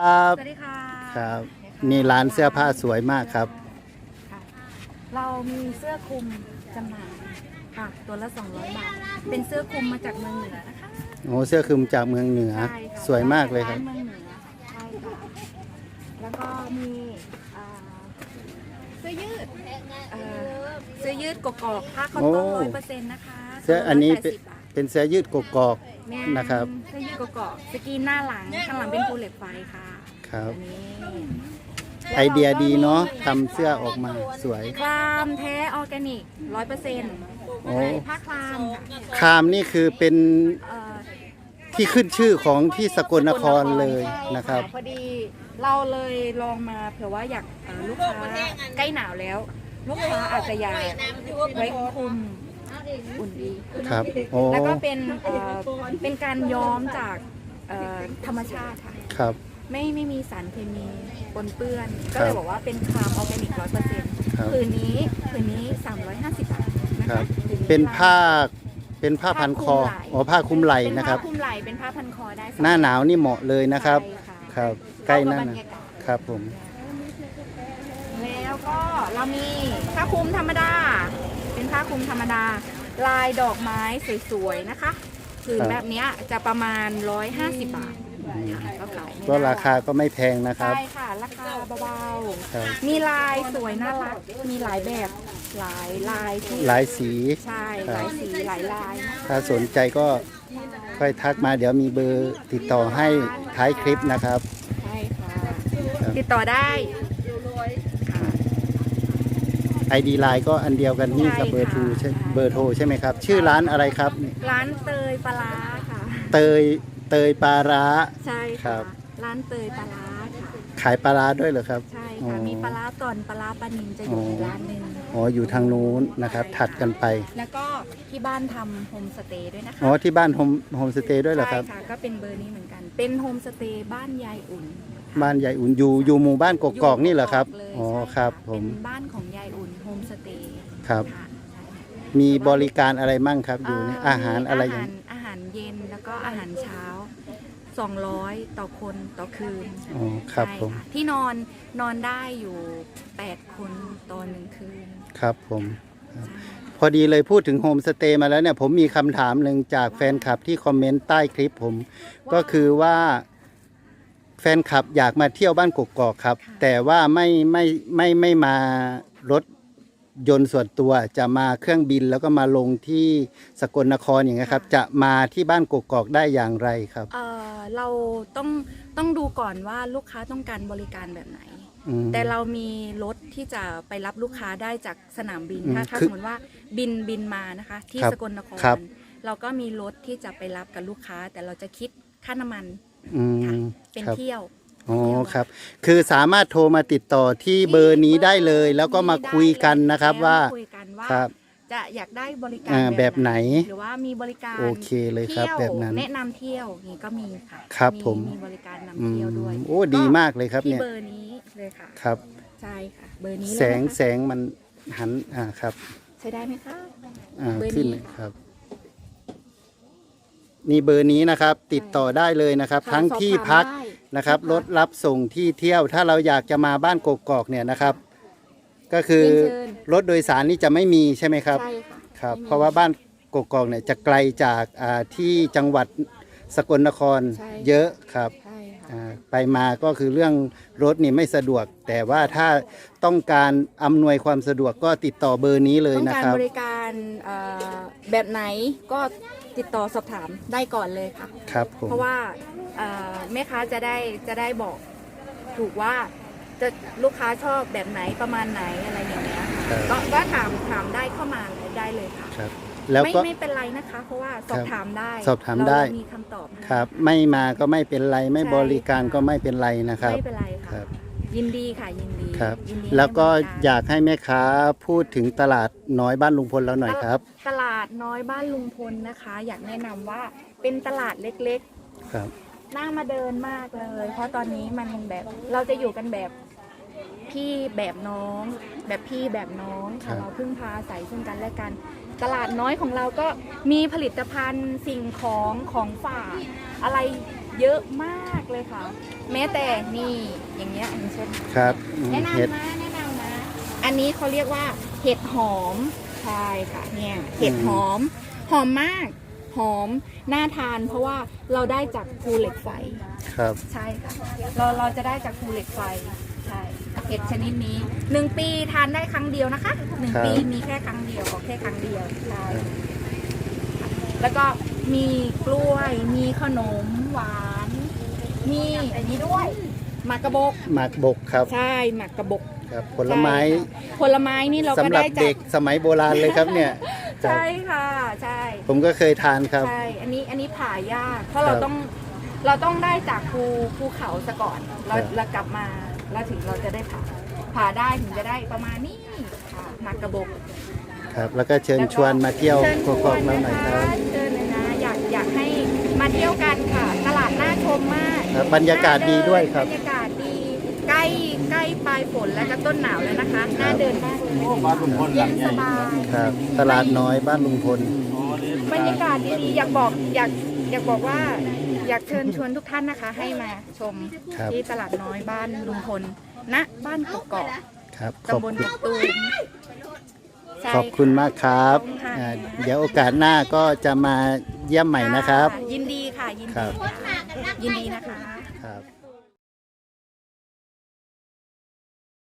ครับสวัสดีค่ะครับะนี่ร้านเสื้อผ้าสวยมากครับค่ะเรามีเสื้อคลุมจำหน่ายค่ะตัวละ 200 บาท เป็นเสื้อคลุมมาจากเมืองเหนือนะคะโอ้เสื้อคลุมจากเมืองเหนือ ใช่ค่ะสวยมากเลยครับานเมืองเหนือใช่ค่ะแล้วก็มีอ่าเสื้อยืดเอ่อเสื้อยืดกกอกผ้าคอตตอนโอ้ร้อยเปอร์เซ็นต์นะคะเสื้ออันนี้ตัวเป็นละ80บาทเป็นเสื้อยืดกกอก แม่นะครับเสื้อยืดกกอกสกรีนหน้าหลังข้างหลังเป็นภูเหล็กไฟค่ะครับอันนี้ไอเดียดีเนาะทำเสื้อออกมาสวย คลามแท้ออร์แกนิกร้อยเปอร์เซ็นต์โอ้ ผ้าคลามค่ะคามนี่คือเป็นเอ่อที่ขึ้นชื่อของที่สกลนครเลยใช่นะครับ พอดีเราเลยลองมาเผื่อว่าอยากเอ่อลูกค้าใกล้หนาวแล้ว ลูกค้าอาจจะอยากไว้คลุม อุ่นดีครับโอ้แล้วก็เป็นเอ่อเป็นการย้อมจากเอ่อธรรมชาติค่ะ ครับ ไม่ไม่มีสารเคมีปนเปื้อนครัก็บเลยบอกว่าเป็นคลามออร์แกนิกร้อยเปอร์เซ็นต์ครับผืนนี้ผืนนี้ 350 บาทนะครัคะบ ผืเป็นผ้าเป็นผ้าพันคออ๋อผ้าคลุมไหล่เป็นนะครับผ้าคลุมไหล่เป็นผ้าพันคอได้หน้าหนาวนี่เหมาะเลยนะครับ ใช่ะครับ ใกล้หน้าเข้าหบรนาวรยากาศครับผม แล้วก็เรามีผ้าคลุมธรรมดา เป็นผ้าคลุมธรรมดา ลายดอกไม้สวยๆนะคะผืนแบบเนี้ยจะประมาณ 150 บาทค่ะก็ขายไม่ก็ได้ราคาก็ไม่แพงนะครับ ใช่ค่ะ ราคาเบาครับ ๆมีลายสวยน่ารัก มีหลายแบบหลายลายที่หลายสี ใช่ครับหลายสีหลายลายนะคะถ้าสนใจก็ค่อยทักมาเดี๋ยวมีเบอร์ติดต่อให้ท้ายคลิปนะครับ ใช่ค่ะครับติดต่อได้ค่ะ ID ไลน์ก็อันเดียวกันนี่กับเบอร์โทรใช่เบอร์โทรใช่ไหมครับ ชื่อร้านอะไรครับร้านเตยปลาร้าค่ะ เตยเตยปลาร้า ใช่ครัค่ะบ ร้านเตยปลาร้าค่ะ ขายปลาร้าด้วยเหรอครับใช่อ๋ค่ะอมีปลาร้าตอนปลาร้าปลานินจะอยู่อ๋อในร้านหนึ่งอ๋ออยู่ทางนู้นนะครับ ถัดกันไปแล้วก็ที่บ้านทำโฮมสเตย์ด้วยนะคะอ๋อที่บ้านโฮมโฮมสเตย์ด้วยเหรอครับ ใช่ค่ะ ก็เป็นเบอร์นี้เหมือนกัน เป็นโฮมสเตย์บ้านยายอุ่นบ้านยายอุ่นอยู่อยู่หมู่บ้านกกอกนี่เหรอครับยู่กกเลยอ๋อใช่ะครับผม เป็นบ้านของ ครับค่ะใช่มีบริการอะไรมั่งครับอยู่นี่เอาหารอะไรอมีย่างอาหารอาหารเย็นแล้วก็อาหารเช้า 200 ต่อคนต่อคืนอ๋อครับใช่ผมะที่นอนนอนได้อยู่ 8 คนต่อหนึ่งคืนครับผม ใช่พอดีเลยพูดถึงโฮมสเตย์มาแล้วเนี่ยผมมีคำถามหนึ่งจากแฟนคลับที่คอมเมนต์ใต้คลิปผม ก็คือว่าแฟนคลับอยากมาเที่ยวบ้านกกอกครับ แต่ว่าไม่ไม่ไม่ไม่มารถ ยนต์ส่วนตัวจะมาเครื่องบินแล้วก็มาลงที่สกลนครอย่างเงี้ยครับ จะมาที่บ้านกกอกได้อย่างไรครับ เอ่อเราต้องต้องดูก่อนว่าลูกค้าต้องการบริการแบบไหน อืม แต่เรามีรถที่จะไปรับลูกค้าได้จากสนามบิน อืมถ้าถ้าคืสอมมติว่าบินบินมานะคะ ที่ครับสกลนคร ครับ เราก็มีรถที่จะไปรับกับลูกค้า แต่เราจะคิดค่าน้ำมัน อืมค่ะเป็นครับ เที่ยว อ๋อครับ คือสามารถโทรมาติดต่อที่เบอร์นี้ได้เลย แล้วก็มาคุยกันนะครับแล้วว่ามคุยกันว่าครับ จะอยากได้บริการอ่าแบบไหน หรือว่ามีบริการโอเคเลยครับที่วแบบนั้น แนะนำเที่ยวนี่ก็มีค่ะครับผม มีบริการนำอืเที่ยวด้วยมโอ้ดีมากเลยครับที่เนี่ยเบอร์นี้เลยค่ะครับ ใช่ค่ะ เบอร์นี้เลยแสงนะคะแสงมันหันอ่าครับใช้ได้ไหมคะ อ่าเบอร์นี้ ขึ้นเลยครับ นี่เบอร์นี้นะครับ ติดต่อได้เลยนะครับค่ะทั้งสอบที่ถามพักได้ นะครับที่รพักถรับส่งที่เที่ยวถ้าเราอยากจะมาบ้านกกอกเนี่ยนะครับ ก็คือเรียนเชิญ รถโดยสารนี่จะไม่มีใช่ไหมครับ ใช่ค่ะครับ ไม่มีเพราะว่าบ้านกกอกเนี่ยจะไกลจากอ่าที่จังหวัดสกลนครใช่เยอะครับใช่ค่ะอ่าไปมาก็คือเรื่องรถนี่ไม่สะดวก แต่ว่าถ้าต้องการอำนวยความสะดวกก็ติดต่อเบอร์นี้เลยต้องนะการครับ บริการเอ่อแบบไหนก็ติดต่อสอบถามได้ก่อนเลยค่ะ ครับผม เพราะว่าเอ่อ แม่ค้าจะได้จะได้บอกถูกว่าจะลูกค้าชอบแบบไหนประมาณไหนอะไรอย่างเงี้ยครับ ก็ก็ถามถามได้เข้ามาได้เลยค่ะครับ แล้วไม่ก็ ไม่เป็นไรนะคะ เพราะว่าสอบถามได้สอบถามได้ เรมีคำตอบให้ ครับ ไม่มาก็ไม่เป็นไร ไม่ใช่ บริการก็ไม่เป็นไรนะครับ ไม่เป็นไรครัค่ะบ ยินดีค่ะยินดีครับ ยินดีแล้วก็ให้บริรอยากให้แม่ค้าพูดถึงตลาดน้อยบ้านลุงพลแล้วหน่อยครับ ตลาดน้อยบ้านลุงพลนะคะ อยากแนะนำว่าเป็นตลาดเล็กครับ ๆ น่ามาเดินมากเลย เพราะตอนนี้มันแบบเราจะอยู่กันแบบพี่แบบน้อง แบบพี่แบบน้องครัค่ะบเราพึ่งพาอาศัยซึ่งกันและกัน ตลาดน้อยของเราก็มีผลิตภัณฑ์สิ่งของของฝากอะไรเยอะมากเลยค่ะ แม้แต่นี่อย่างเงี้ยอย่างเช่นครับอืมแนะเห็ดนำนะแนะนำนะอันนี้เขาเรียกว่าเห็ดหอมใช่ค่ะเนี่ยเห็ดหอมหอมมาก หอมน่าทาน เพราะว่าเราได้จากภูเหล็กไฟครับใช่ค่ะเราเราจะได้จากภูเหล็กไฟใช่เห็ดชนิดนี้หนึ่งปีทานได้ครั้งเดียวนะคะหนึ่งครับปีมีแค่ครั้งเดียวออกแค่ครั้งเดียวใช่แล้วก็มีกล้วย มีขนมหวาน มีอันนี้ด้วยหมากกระบกหมากบกครับใช่หมากกระบกครับผลไม้ใช่ค่ะผลไม้นี่เราสำก็หรับได้จาเด็กกสมัยโบราณเลยครับเนี่ย ครับ ใช่ค่ะ ใช่ผมก็เคยทานครับ ใช่อันนี้อันนี้ผ่ายาก เพราะเราครับต้องเราต้องได้จากภูภูเขาซะก่อนเราครับ เรากลับมาแล้วถึงเราจะได้ผ่าผ่าได้ถึงจะได้ประมาณนี้ค่ะหมากกระบกครับ แล้วก็เชิญชวนมาเที่ยวเชิญกชกวอกนเรานะหน่อยคคะรับ เชิญเลยนะอยากอยากให้มาเที่ยวกันค่ะ ตลาดน่าชมมากครับบรรยากาศดีด้วยครับ บรรยากาศดีใก ล้ใกล้ปลายฝนแล้วก็ต้นหนาวแล้วนะคะน่าเดินมากเลยเย็นสบายครับตลาดน้อยบ้านลุงพลบรรยากาศดีๆอยากบอกอยากอยากบอกว่า อยากเชิญชวนทุกท่านนะคะ ให้มาชมครับที่ตลาดน้อยบ้านลุงพลณบ้านกกอกครับขอบตำบลคุกณกตูมใช่ขอบคุณมากครับขอบคุณค่ะอ่าเดี๋ยวโอกาสหน้าก็จะมาเยี่ยมใหม่นะครับ ยินดีค่ะยินครัดีบค่ะยินดีนะคะ